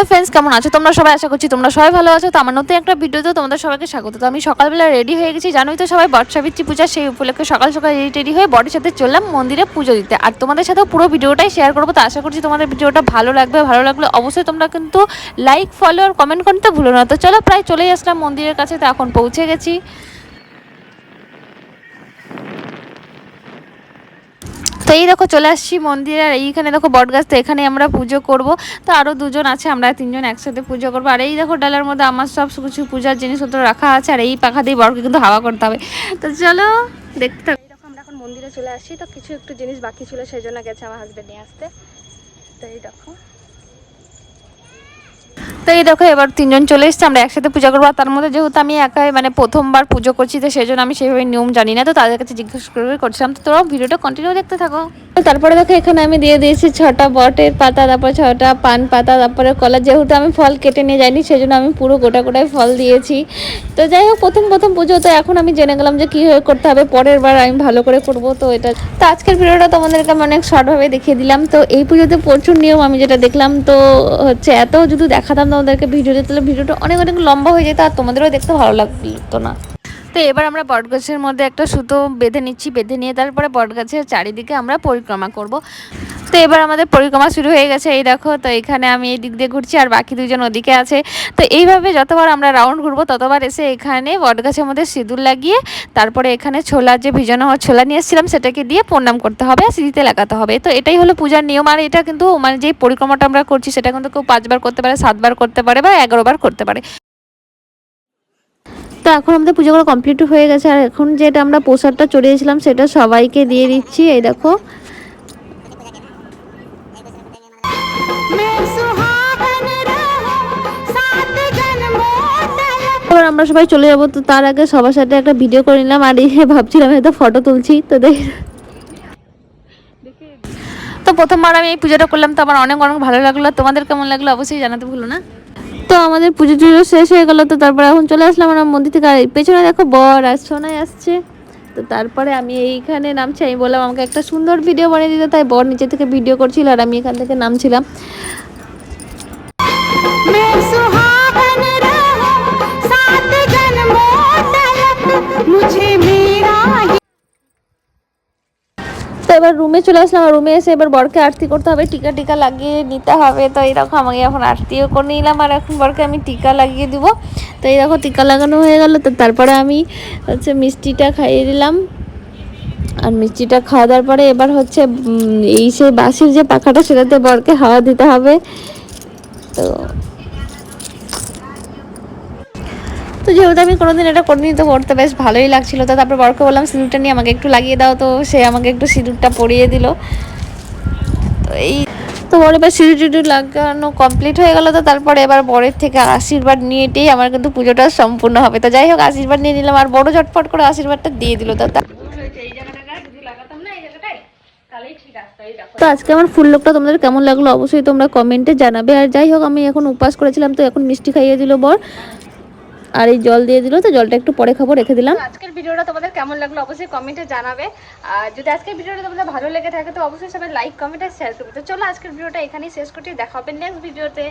Hello friends, কেমন আছো? তোমরা সবাই আশা করছি তোমরা সবাই ভালো আছো। তো আমার নতুন একটা ভিডিওতে তোমাদের সবাইকে স্বাগত। তো আমি সকালবেলা রেডি হয়ে গেছি। জানোই তো সবাই, বটসাবিত্রী পূজা সেই উপলক্ষে সকাল সকাল রেডি টেডি হয়ে বটের সাথে চললাম মন্দিরে পুজো দিতে। আর তোমাদের সাথেও পুরো ভিডিওটাই শেয়ার করব। তো আশা করছি তোমাদের ভিডিওটা ভালো লাগবে। ভালো লাগলে অবশ্যই তোমরা কিন্তু লাইক ফলো আর কমেন্ট করতে ভুলো না। তো চলো প্রায় চলেই আসলাম মন্দিরের কাছে। তো এখন পৌঁছে গেছি। তো এই দেখো চলে আসছি মন্দিরে, আর এইখানে দেখো বটগাছ, তো এখানে আমরা পুজো করব। তো আরও দুজন আছে, আমরা তিনজন একসাথে পুজো করব। আর এই দেখো ডালার মধ্যে আমার সব কিছু পূজার জিনিসপত্র রাখা আছে, আর এই পাখা দিয়ে বড়কে কিন্তু হাওয়া করতে হবে। তো চলো, দেখতে হবে এই আমরা এখন মন্দিরে চলে আসছি, তো কিছু একটু জিনিস বাকি ছিল, সেই জন্য গেছে আমার হাজবেন্ড নিয়ে আসতে। তো এই দেখো। তো এই দেখো, এবার তিনজন চলে এসছে, আমরা একসাথে পূজা করব। আর তার মধ্যে যেহেতু আমি একাই মানে প্রথমবার পুজো করছি, তো সেই জন্য আমি সেইভাবে নিয়ম জানি না, তো তাদের কাছে জিজ্ঞেস করে করছিলাম। তো তোরাও ভিডিওটা কন্টিনিউ দেখতে থাকো। তারপরে দেখো, এখানে আমি দিয়ে দিয়েছি ছটা বটের পাতা, তারপরে ছটা পান পাতা, তারপরে কলা, যেহেতু আমি ফল কেটে নিয়ে যাইনি সেই জন্য আমি পুরো গোটা গোটাই ফল দিয়েছি। তো যাই হোক, প্রথম প্রথম পুজো, তো এখন আমি জেনে গেলাম যে কীভাবে করতে হবে, পরের বার আমি ভালো করে করব, তো এটা তো আজকের ভিডিওটা তোমাদেরকে আমি অনেক শর্টভাবে দেখিয়ে দিলাম। তো এই পুজোতে প্রচুর নিয়ম আমি যেটা দেখলাম, তো হচ্ছে এত যদি দেখাতাম তোমাদেরকে ভিডিওতে, তাহলে ভিডিওটা অনেক অনেক লম্বা হয়ে যেত, আর তোমাদেরও দেখতে ভালো লাগতো না। তো এবার আমরা বটগাছের মধ্যে একটা সুতো বেঁধে নিচ্ছি, বেঁধে নিয়ে তারপরে বটগাছের চারিদিকে আমরা পরিক্রমা করব। তো এবার আমাদের পরিক্রমা শুরু হয়ে গেছে, এই দেখো, তো এখানে আমি এই দিক দিয়ে ঘুরছি আর বাকি দুজন ওদিকে আছে। তো এইভাবে যতবার আমরা রাউন্ড ঘুরবো, ততবার এসে এখানে বটগাছের মধ্যে সিঁদুর লাগিয়ে, তারপরে এখানে ছোলা যে ভিজানো হওয়া ছোলা নিয়ে এসেছিলাম, সেটাকে দিয়ে প্রণাম করতে হবে আর সিঁড়িতে লাগাতে হবে। তো এটাই হলো পূজার নিয়ম, আর এটা কিন্তু মানে যে পরিক্রমাটা আমরা করছি, সেটা কিন্তু কেউ পাঁচবার করতে পারে, সাতবার করতে পারে বা এগারোবার করতে পারে। এখন আমাদের পুজো করা কমপ্লিট হয়ে গেছে। আর এখন যেটা আমরা প্রসাদটা চড়িয়েছিলাম, সেটা সবাইকে দিয়ে দিচ্ছি। এই দেখো। এবার আমরা সবাই চলে যাব। তো তার আগে সবার সাথে একটা ভিডিও করে নিলাম। আর এই ভাবছিলাম হয়তো ফটো তুলছি। তো দেখ। তো প্রথমবার আমি এই পুজোটা করলাম। তো আমার অনেক অনেক ভালো লাগল। তোমাদের কেমন লাগল অবশ্যই জানাতে ভুলো না। তো আমাদের পুজো টুজো শেষ হয়ে গেলো, তো তারপরে এখন চলে আসলাম আমার মন্দির থেকে। আর পেছনে দেখো বর আর সোনাই আসছে। তো তারপরে আমি এইখানে নামছি, আমি বললাম আমাকে একটা সুন্দর ভিডিও বানিয়ে দিতে, তাই বর নিচে থেকে ভিডিও করছিল আর আমি এখান থেকে নামছিলাম। এবার রুমে চলে আসলাম। আর রুমে এসে এবার বরকে আরতি করতে হবে। টিকা টিকা লাগিয়ে নিতে হবে। তো এই দেখো আমাকে এখন আরতিও করে নিলাম। আর এখন বরকে আমি টিকা লাগিয়ে দিব। তো এই দেখো, টিকা লাগানো হয়ে গেল। তো তারপরে আমি হচ্ছে মিষ্টিটা খাইয়ে দিলাম। আর মিষ্টিটা খাওয়া দাওয়ার পরে এবার হচ্ছে এই সেই বাসির যে পাখাটা, সেটাতে বরকে হাওয়া দিতে হবে। তো তো যেহেতু আমি কোনোদিন এটা করিনি তো করতে বেশ ভালোই লাগছিল, তো তারপর বরকে বললাম, সিঁদুরটা নিয়ে আমাকে একটু লাগিয়ে দাও তো। সে আমাকে একটু সিঁদুরটা পরিয়ে দিল। তো এই, তো বর এবার সিঁদুর টিঁদুর লাগানো কমপ্লিট হয়ে গেল, তো তারপরে এবার বরের থেকে আশীর্বাদ নিয়েটেই আমার কিন্তু পুজোটা সম্পূর্ণ হবে। তো যাই হোক, আশীর্বাদ নিয়ে নিলাম, আর বড় ঝটপট করে আশীর্বাদটা দিয়ে দিল তো তো আজকে আমার ফুল লোকটা তোমাদের কেমন লাগল অবশ্যই তোমরা কমেন্টে জানাবে। আর যাই হোক, আমি এখন উপাস করেছিলাম, তো এখন মিষ্টি খাইয়ে দিল বর। আর এই জল দিয়ে দিল, তো জলটা একটু পরে খাব, রেখে দিলাম। আজকের ভিডিওটা তোমাদের কেমন লাগল অবশ্যই কমেন্টে জানাবে। আর যদি আজকের ভিডিওটা তোমাদের ভালো লেগে থাকে, তো অবশ্যই সবাই লাইক কমেন্ট আর শেয়ার করবে। তো চলো আজকের ভিডিওটা এখানেই শেষ করছি, দেখা হবে নেক্সট ভিডিওতে